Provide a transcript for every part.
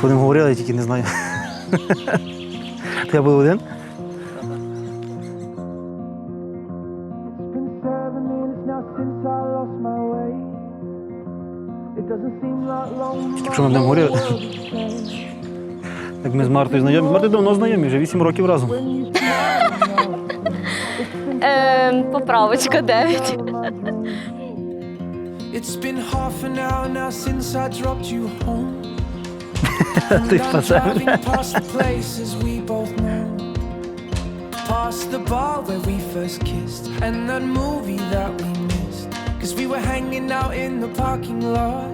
Про ним говорили, я тільки не знаю. Я був один. Been seven minutes now since I lost my way. It doesn't seem like long. Тільки що ми будемо говорили. Як ми з Мартою знайомі. З Мартою давно знайомі, вже 8 років разом. Е, поправочка 9. It's been half an hour now since I dropped you home. Ти I'm past the bar where we first kissed, and that movie that we missed. Cause we were hanging out in the parking lot.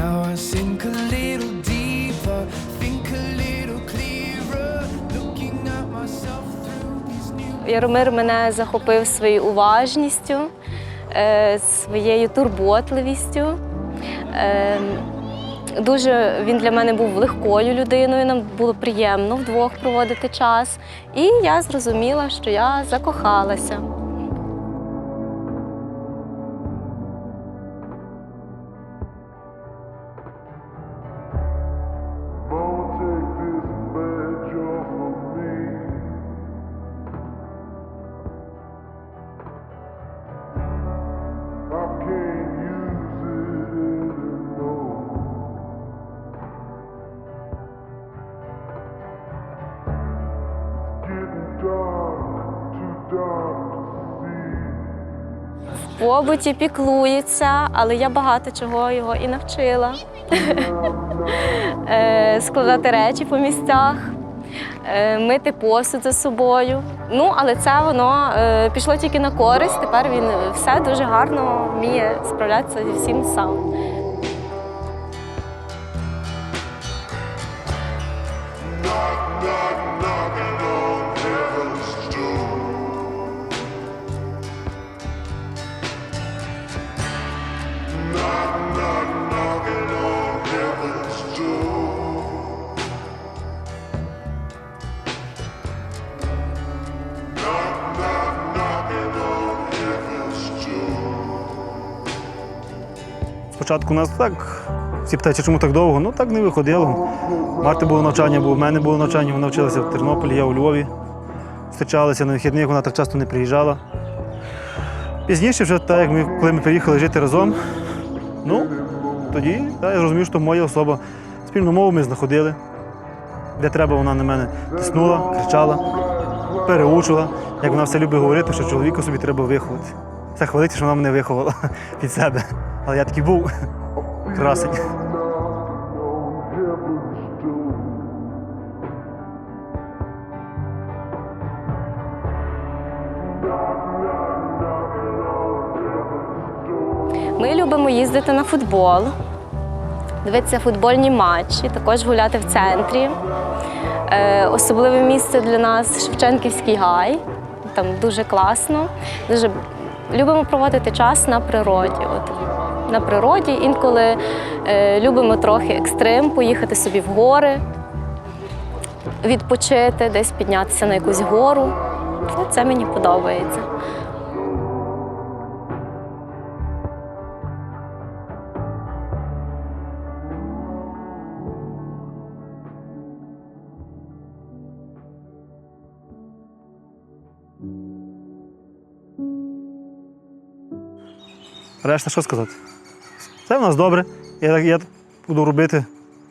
Now I sink a little deeper, think a little clearer, looking at myself through these new. Яромир мене захопив своєю уважністю, е, своєю турботливістю. Дуже він для мене був легкою людиною, нам було приємно вдвох проводити час. І я зрозуміла, що я закохалася. Побуті піклується, але я багато чого його і навчила. Е, Складати речі по місцях, е, мити посуд за собою. Ну, але це воно е, пішло тільки на користь. Тепер він все дуже гарно вміє справлятися зі всім сам. Спочатку у нас так. Всі питають, чому так довго? Ну так не виходило. Марти було навчання, бо в мене було навчання, вона вчилася в Тернополі, я у Львові. Зустрічалися на вихідних, вона так часто не приїжджала. Пізніше, вже так, як ми, коли ми приїхали жити разом, ну, тоді так, я зрозумів, що моя особа. Спільну мову ми знаходили. Де треба, вона на мене тиснула, кричала, переучила. Як вона все любить говорити, що чоловіка собі треба виховати. Це хвалиться, що вона мене виховала під себе. Але я такий був красень. Ми любимо їздити на футбол, дивитися футбольні матчі, також гуляти в центрі. Е, особливе місце для нас Шевченківський гай. Там дуже класно. Дуже любимо проводити час на природі. От, на природі інколи е, любимо трохи екстрим, поїхати собі в гори, відпочити, десь піднятися на якусь гору. Це мені подобається. Решта, що сказати? Це в нас добре. Я, я буду робити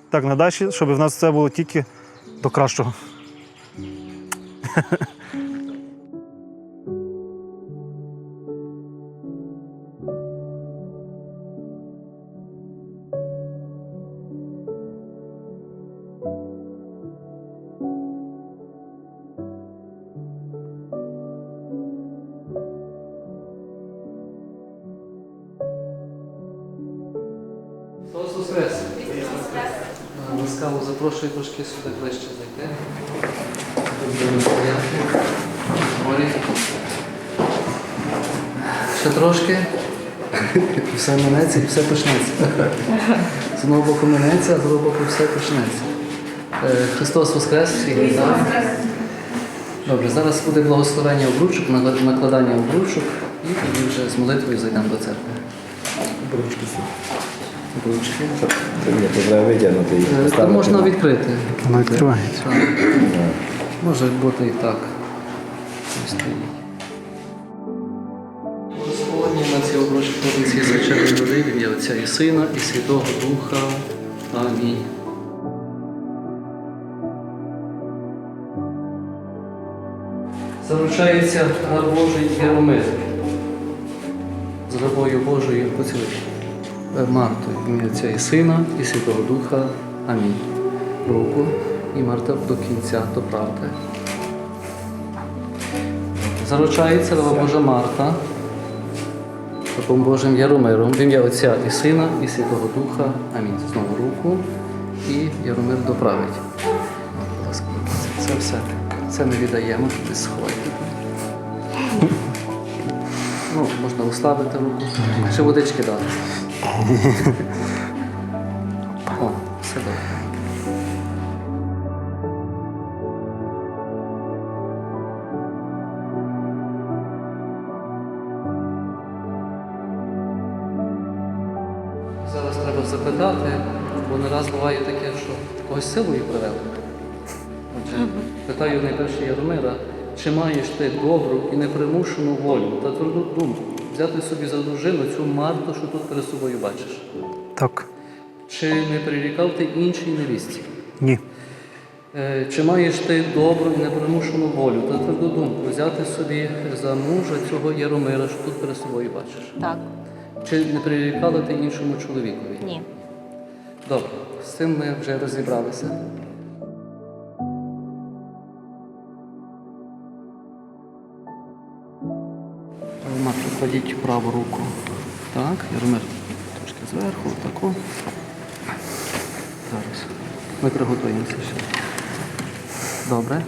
так надалі, щоб в нас все було тільки до кращого. Запрошую трошки сюди ближче зайти. Будемо Ще трошки. І все минеться, і все почнеться. З одного боку минеться, а з другого боку все почнеться. Е, Христос Воскрес! Добре, зараз буде благословення обручок, наклад- накладання обручок, і тоді вже з молитвою зайдемо до церкви. Обручки. Ні, то треба витягнути їх. Е, поставити можна на- відкрити. Воно відкривається. Може бути і так. Ось стоїть. Господні на ці обручі ці звичайні води, в ім'я Отця і Сина, і Святого Духа. Амінь. Заручається раб Божий Єромир. З рабою Божою поцілуй. Е, Мартою, ім'я Отця і Сина, і Святого Духа. Амінь. Руку і Марта до кінця до правди. Заручається раба Божа Марта, рабом Божим Яромиром, в ім'я Отця і Сина, і Святого Духа. Амінь. Знову руку. І Яромир доправить. Будь ласка, це, все. Це ми віддаємо, сховайте. Ну, можна ослабити руку. Ще водички дати. О, все добре. Зараз треба запитати, бо не раз буває таке, що когось силою привели. Чи маєш ти добру і непримушену волю та тверду думку взяти собі за дружину цю Марту, що тут перед собою бачиш? Так. Чи не прирікав ти іншій невістці? Ні. Е, Чи маєш ти добру і непримушену волю та тверду думку взяти собі за мужа цього Яромира, що тут перед собою бачиш? Так. Чи не прирікала ти іншому чоловікові? Ні. Добре, з цим ми вже розібралися. Кладіть праву руку. Так, Яромир, трошки зверху, таку. Зараз. Ми приготуємося ще. Добре.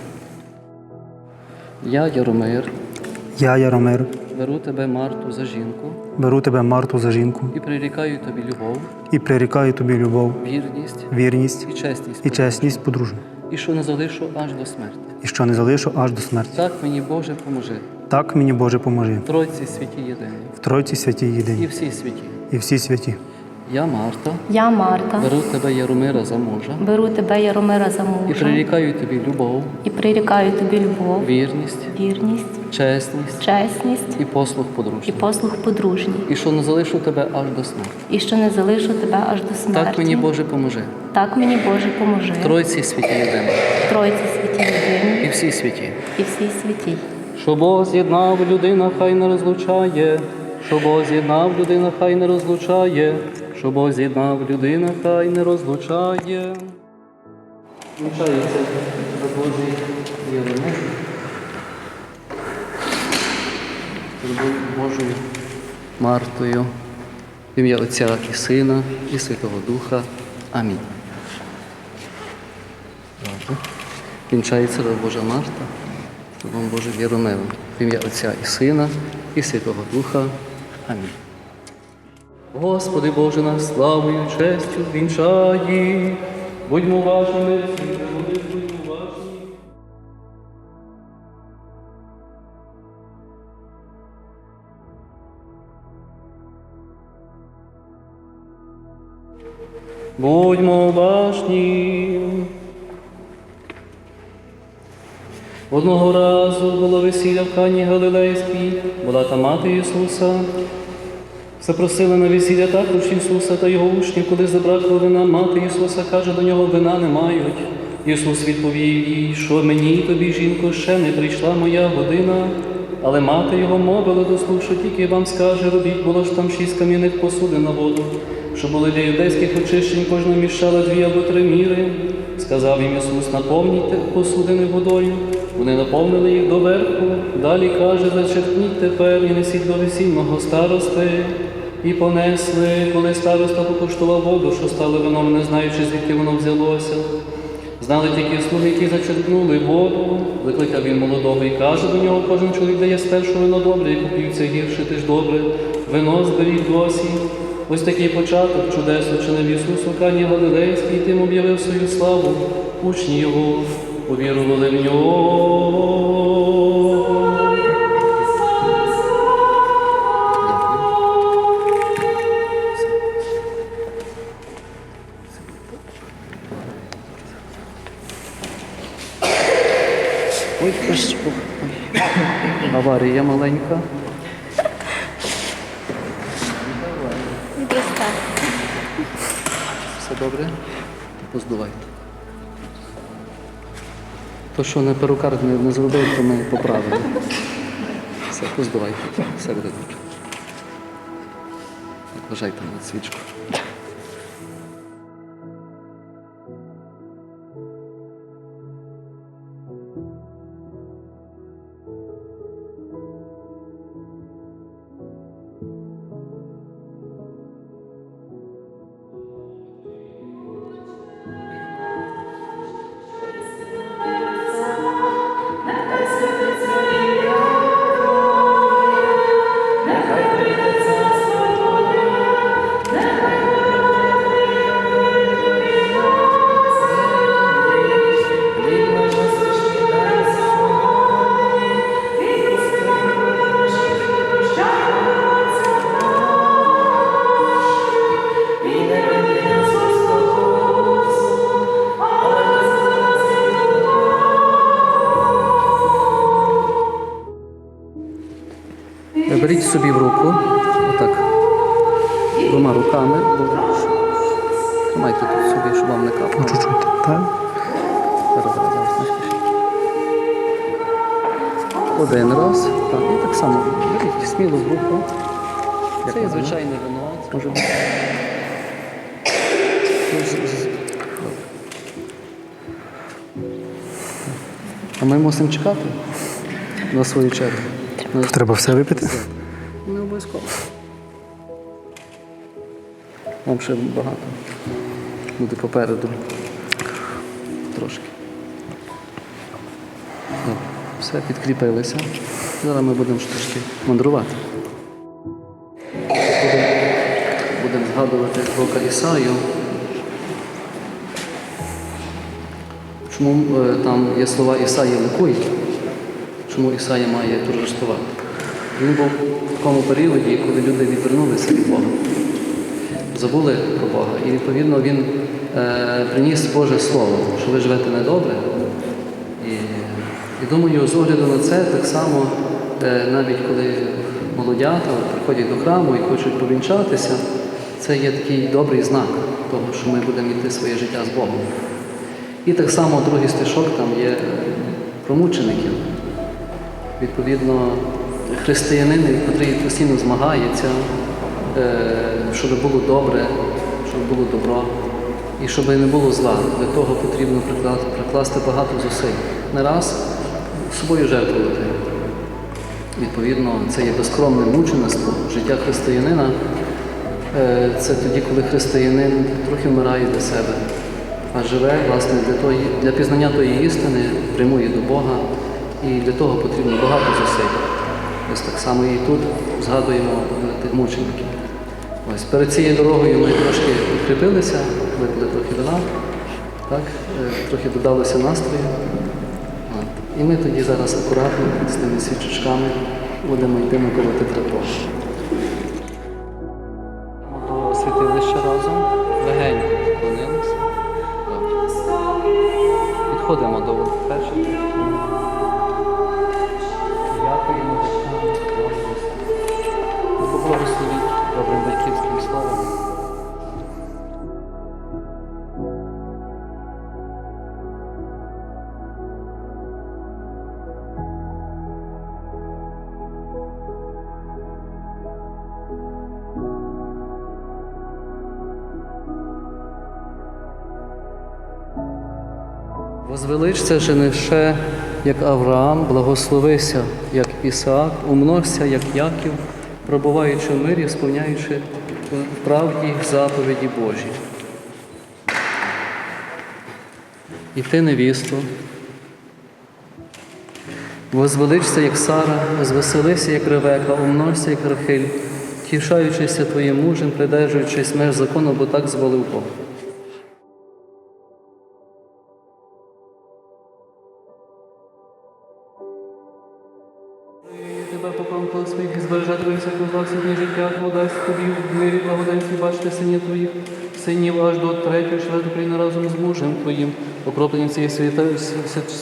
Я, Яромир, Я, Яромир, беру тебе, Марту, за жінку беру тебе, Марту, за жінку і прирікаю тобі любов, і прирікаю тобі любов, вірність вірність і чесність. і чесність подружню, І що не залишу аж до смерті. і що не залишу аж до смерті. Так мені Боже поможи. Так мені Боже поможи. В Тройці святі єдині. В Тройці святій І єдині всі святі. і всі святі. Я, Марта, Я Марта. беру тебе Яромира за мужа Беру тебе, Яромира, за і прирікаю тобі любов, і прирікаю тобі любов, вірність, вірність, чесність чесність і послуг і подружній. послуг подружній, І що не залишу тебе аж до смерті. і що не залишу тебе аж до смерті. Так мені Боже поможи. Так мені Боже поможи. Тройці святі єдині. Тройці святі єдині І всі святі. і всі святі. Що Бог з'єднав, людина хай не розлучає. Що Бог з'єднав, людина хай не розлучає. Що Бог з'єднав, людина хай не розлучає. Вмічається за Божий. З Божою Мартою. В ім'я Отця і Сина, і Святого Духа. Амінь. До Божа Марта. Вам Боже Єромилом, в ім'я Отця і Сина, і Святого Духа. Амінь. Господи Боже нас славою, честю вінчай, будьмо уважними, будьмо уважні. Будьмо уважні. Одного разу було весілля в Кані Галилейській, була та мати Ісуса. Запросили на весілля також Ісуса та його учнів, коли забракло вина, мати Ісуса каже, до нього вина не мають. Ісус відповів їй, що мені тобі, жінко, ще не прийшла моя година. Але мати його мовила до слуг, що тільки вам скаже, робіть було ж там шість кам'яних посудин на воду, що були для юдейських очищень, кожна міщала дві або три міри. Сказав їм Ісус, наповніть посудини водою. Вони наповнили їх доверху. Далі каже, зачерпніть тепер і несіть до весільного старости. І понесли, коли староста покуштував воду, що стало вином, не знаючи, звідки воно взялося. Знали тільки слуги, які зачерпнули воду. Викликав він молодого і каже до нього, кожен чоловік дає спершу вино добре, і купівця гірше, ти ж добре. Вино зберіть досі. Ось такий початок чудес учинив Ісус у Кані Галилейській, і тим об'явив свою славу. Учні його повірували в нього. Ой, ой. Аварія маленька. Все добре? Поздувайте. То, що не перукар не, не зробив, то ми поправимо. Все, поздувайте. Все буде добре. Вважайте на свічку. Тримайте тут собі, щоб вам не капало. Чуть-чуть. Так? Зараз, зараз, зараз, не спішіть. Один раз, так, і так само беріть сміло в руку. Це є звичайне вино, може бути. Ну. А ми мусимо чекати на свою чергу. Ну, Треба все випити. Не обов'язково. Вам ще багато. Буде попереду. Трошки. Все, підкріпилися. Зараз ми будемо трошки мандрувати. Будемо, згадувати пророка Ісаю. Чому е, там є слова Ісаї ликуй? Чому Ісая має торжествувати? Він був в такому періоді, коли люди відвернулися від Бога, забули про Бога. І відповідно він е, приніс Боже Слово, що ви живете недобре. І, і думаю, з огляду на це так само, е, навіть коли молодята приходять до храму і хочуть повінчатися, це є такий добрий знак того, що ми будемо йти своє життя з Богом. І так само другий стишок там є е, про мучеників. Відповідно, християнин, який постійно змагається, щоб було добре, щоб було добро і щоб не було зла. Для того потрібно прикласти багато зусиль. Не раз собою жертвувати. Відповідно, це є безкромне мучеництво. Життя християнина е, це тоді, коли християнин трохи вмирає для себе, а живе власне для, тої, для пізнання тої істини, прямує до Бога, і для того потрібно багато зусиль. Ось так само і тут згадуємо е, тих мучеників. Ось перед цією дорогою ми трошки підкріпилися, випили трохи вина, так, е, трохи додалося настрою. І ми тоді зараз акуратно з тими свічечками будемо йти на наколоти трапо. Возвеличся же не ще, як Авраам, благословися, як Ісаак, умножся, як Яків, пробуваючи в мирі, сповняючи правді заповіді Божі. І ти, невісто, возвеличся, як Сара, возвеселися, як Ревека, умножся, як Рахиль, тішаючися твоїм мужем, придержуючись меж закону, бо так зволив Бог. Своїх і збереже тебе зла, всіх життя, Твого тобі в мирі благоденстві бачити синів твоїх, синів аж до третього члена України разом з мужем твоїм, окропленням цієї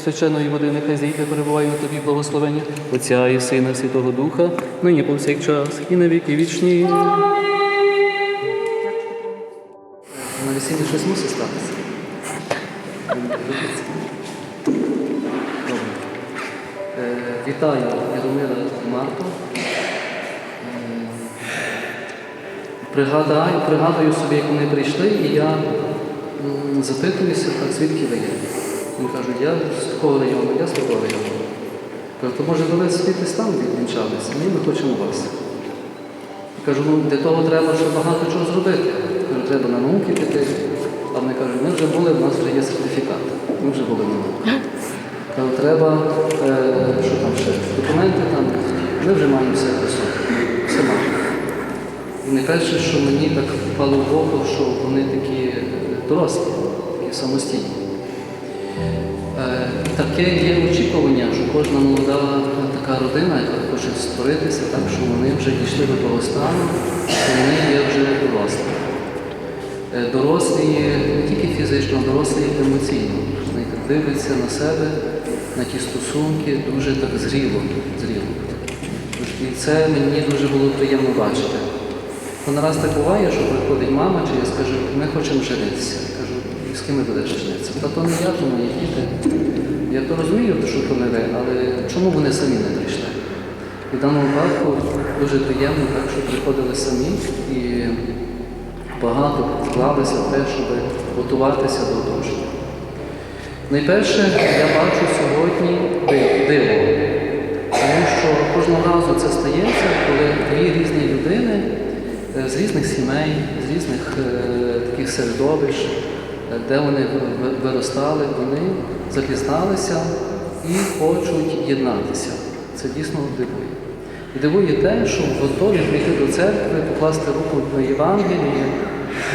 священної води, нехай зійде, перебуває на тобі благословення Отця і Сина, Святого Духа, нині повсякчас і на віки вічні. На весіллі щось мусить статися. Е, Вітаю Єромира і Марту. Пригадаю, пригадую собі, як вони прийшли, і я запитуюся, так, звідки ви є. Вони кажуть, я з такого району, я з такого району. Кажу, то може ви звідти там відвінчалися? Ні, ми хочемо вас. Кажу, ну для того треба ще багато чого зробити. Кажу, треба на науки піти. А вони кажуть, ми вже були, в нас вже є сертифікат. Ми вже були на. Кажу, треба, е, що там ще, документи там, ми вже маємо все присутнє. І найперше, що мені так впало в око, що вони такі е, дорослі, такі самостійні. Е, Таке є очікування, що кожна молода така родина, яка хоче створитися, так що вони вже дійшли до того стану, що вони є вже дорослі. Е, Дорослі не тільки фізично, дорослі емоційно. Знаєте, дивляться на себе, на ті стосунки дуже так зріло. зріло. І це мені дуже було приємно бачити. Бо нараз так буває, що приходить мама, чи я скажу, ми хочемо женитися. Кажу, з ким ми будеш женитися? Та то не я, то мої діти. Я то розумію, що то не ви, але чому вони самі не прийшли? І в даному випадку дуже приємно, так, що приходили самі і багато вклалися в те, щоб готуватися до одруження. Найперше, я бачу сьогодні диво, тому що кожного разу це стається, коли дві різні людини з різних сімей, з різних е, таких середовищ, е, де вони ви- ви- виростали, вони запізналися і хочуть єднатися. Це дійсно дивує. І дивує те, що готові прийти до церкви, покласти руку на Євангелії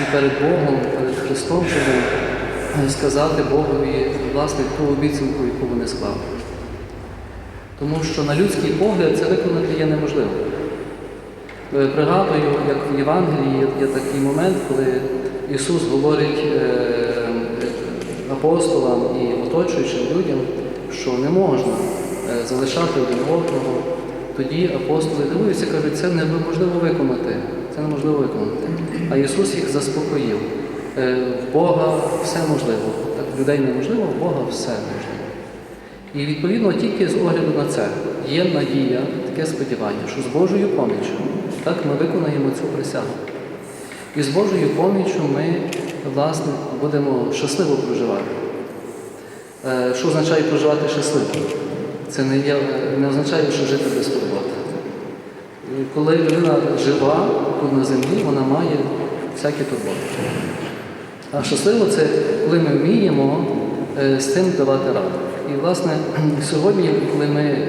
і перед Богом, перед Христом, щоб е, сказати Богові власне ту обіцянку, яку вони склали. Тому що на людський погляд це виконати є неможливо. Е, Пригадую, як в Євангелії є, такий момент, коли Ісус говорить е, апостолам і оточуючим людям, що не можна е, залишати один одного. Тоді апостоли дивуються, кажуть, це неможливо виконати. Це неможливо виконати. А Ісус їх заспокоїв. Е, В Бога все можливо. Так людей неможливо, в Бога все можливо. І відповідно тільки з огляду на це є надія, таке сподівання, що з Божою поміччю так ми виконаємо цю присягу. І з Божою поміччю ми, власне, будемо щасливо проживати. Е, Що означає проживати щасливо? Це не, є, не означає, що жити без турбот. І Коли людина жива тут на землі, вона має всякі турботи. А щасливо це коли ми вміємо е, з цим давати раду. І, власне, сьогодні, коли ми е,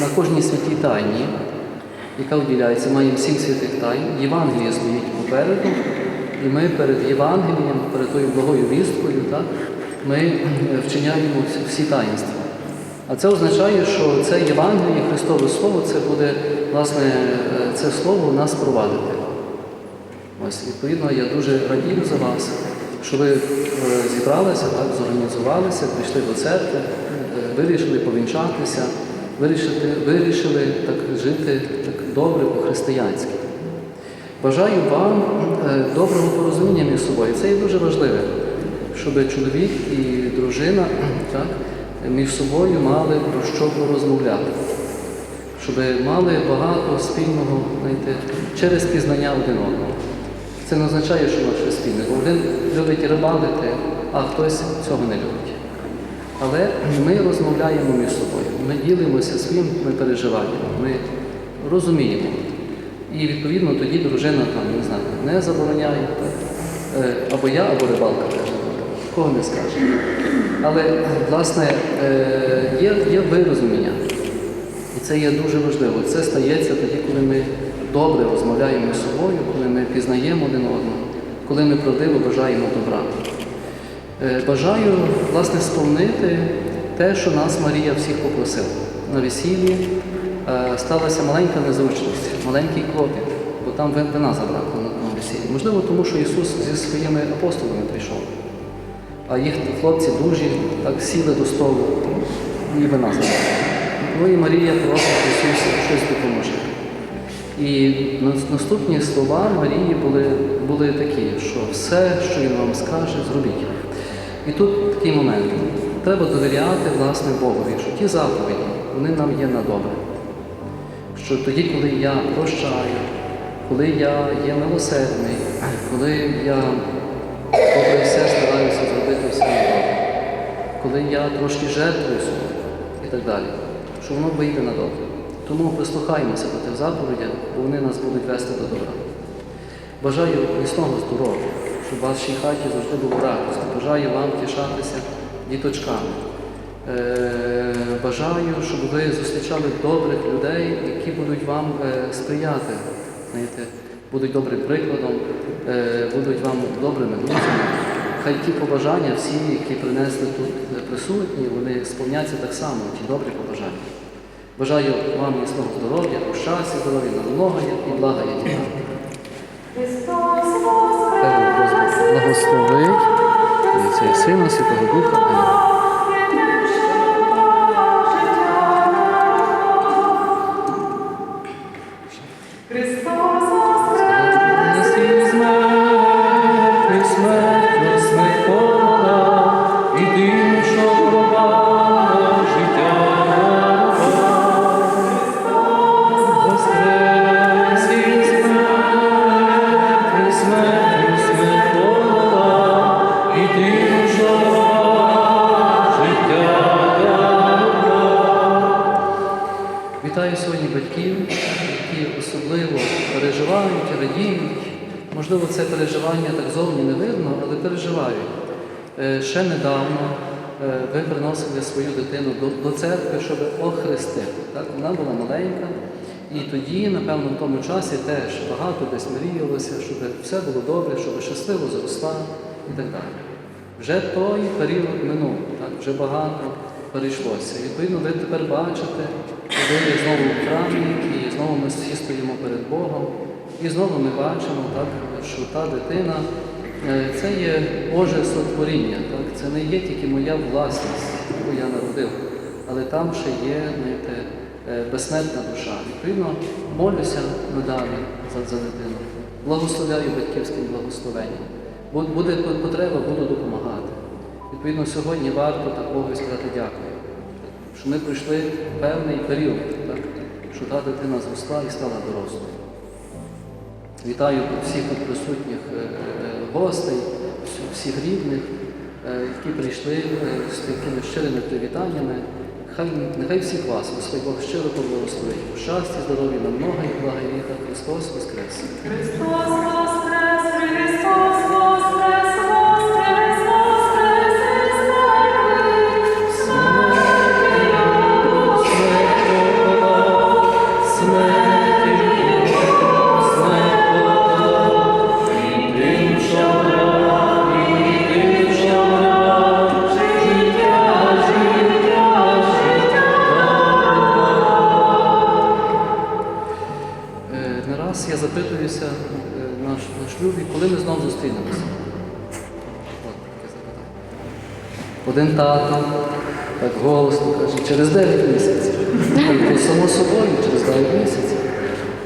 на кожній святій тайні, яка уділяється, маємо сім святих тайн, Євангеліє стоїть попереду, і ми перед Євангелієм, перед тою благою вісткою, так, ми е, вчиняємо всі- таїнства. А це означає, що це Євангеліє, Христове Слово, це буде, власне, е, це Слово нас провадити. Ось, відповідно, я дуже радію за вас, що ви е, зібралися, так, зорганізувалися, прийшли до церкви, вирішили повінчатися, вирішили, вирішили так жити так добре по-християнськи. Бажаю вам е, доброго порозуміння між собою. Це є дуже важливе, щоб чоловік і дружина так, між собою мали про що розмовляти щоб мали багато спільного знаєте, через пізнання один одного. Це не означає, що наше спільне. бо Один любить рибалити, а хтось цього не любить. Але ми розмовляємо між собою, ми ділимося своїми переживаннями, ми розуміємо. І відповідно тоді дружина там, не знаю, не забороняє? Е, або я, або рибалка теж. Кого не скаже. Але, власне, е, є, є вирозуміння. І це є дуже важливо. Це стається тоді, коли ми добре розмовляємо між собою, коли ми пізнаємо один одного, коли ми правдиво бажаємо добра. Е, Бажаю, власне, сповнити те, що нас Марія всіх попросила на весіллі, е, сталася маленька незручність, маленький клопіт, бо там вин- вина забракло на, на весіллі. Можливо, тому що Ісус зі своїми апостолами прийшов. А їх хлопці дужі так сіли до столу і вина забрали. Ну і Марія просить Ісуса щось допоможе. І наступні слова Марії були, були такі, що все, що він вам скаже, зробіть. І тут такий момент. Треба довіряти власне Богові, що ті заповіді, вони нам є на добре. Що тоді, коли я прощаю, коли я є милосердний, коли я попри все стараюся зробити все добре, коли я трошки жертвую і так далі, що воно вийде на добре. Тому прислухаємося до тих заповідей, бо вони нас будуть вести до добра. Бажаю міцного здоров'я, в вашій хаті завжди було радість. Бажаю вам тішатися діточками. Е, Бажаю, щоб ви зустрічали добрих людей, які будуть вам е, сприяти, знаєте, будуть добрим прикладом, е, будуть вам добрими друзями. Хай ті побажання, всі, які принесли тут присутні, вони сповняться так само, ті добрі побажання. Бажаю вам міцного здоров'я, щастя, здоров'я на і блага є дітям. Благословить Отця і Сина, Святого Духа. Амінь. І тоді, напевно, в тому часі теж багато десь мріялося, щоб все було добре, щоб щасливо зросла і так далі. Вже той період минув, так, вже багато перейшлося. Відповідно, ви тепер бачите, ви є знову в храмі, і знову ми всі стоїмо перед Богом. І знову ми бачимо, так, що та дитина е, це є Боже сотворіння. Так? Це не є тільки моя власність, яку я народив, але там ще є знаєте, безсмертна душа. Відповідно, молюся надалі за, за дитину. Благословляю батьківським благословенням. Буде потреба, буду допомагати. Відповідно, сьогодні варто такого сказати дякую, що ми пройшли певний період, так, що та дитина зросла і стала дорослою. Вітаю всіх тут присутніх е, е, гостей, всіх рідних, е, які прийшли е, з такими щирими привітаннями. Хай, нехай всіх вас, Господь Бог щиро поблагословить. Щастя, здоров'я на много і блага і віка Христос Воскрес! Христос воскрес, Один тато так голосно каже, через 9 місяців. Ну, Само собою, через 9 місяців.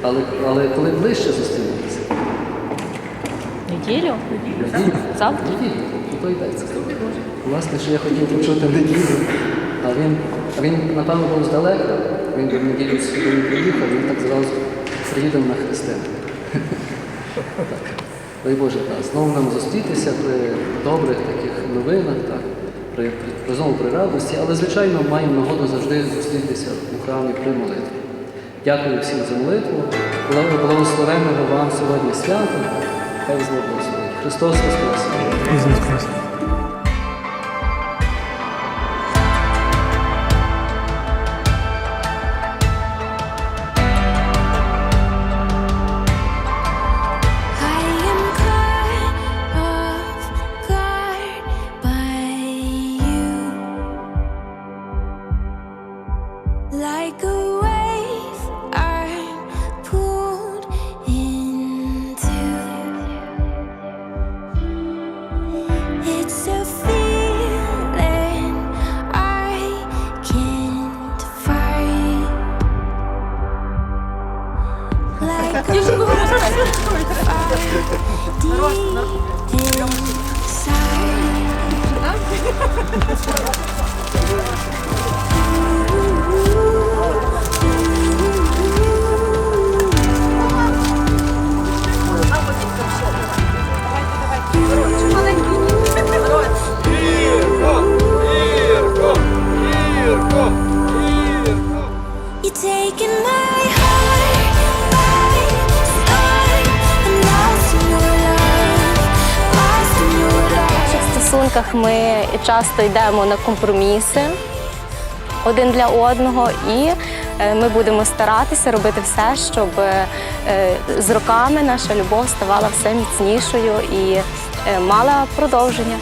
Але, але коли ближче зустрінемося, Неділю? Завтра? неділю, то йдеться. Власне, що я хотів почути неділю, а він, а він напевно, був здалека, він до неділю сюди не приїхав, він так зразу приїде на Христину. Дай Боже, так, знову нам зустрітися при добрих таких новинах, так, при, при, при знову при радості, але, звичайно, маємо нагоду завжди зустрітися у храмі при молитві. Дякую всім за молитву. Благо- Благословенного вам сьогодні свято. Хай вас Христос. Христос Воскрес! Ми часто йдемо на компроміси один для одного, і е, ми будемо старатися робити все, щоб е, з роками наша любов ставала все міцнішою і е, мала продовження.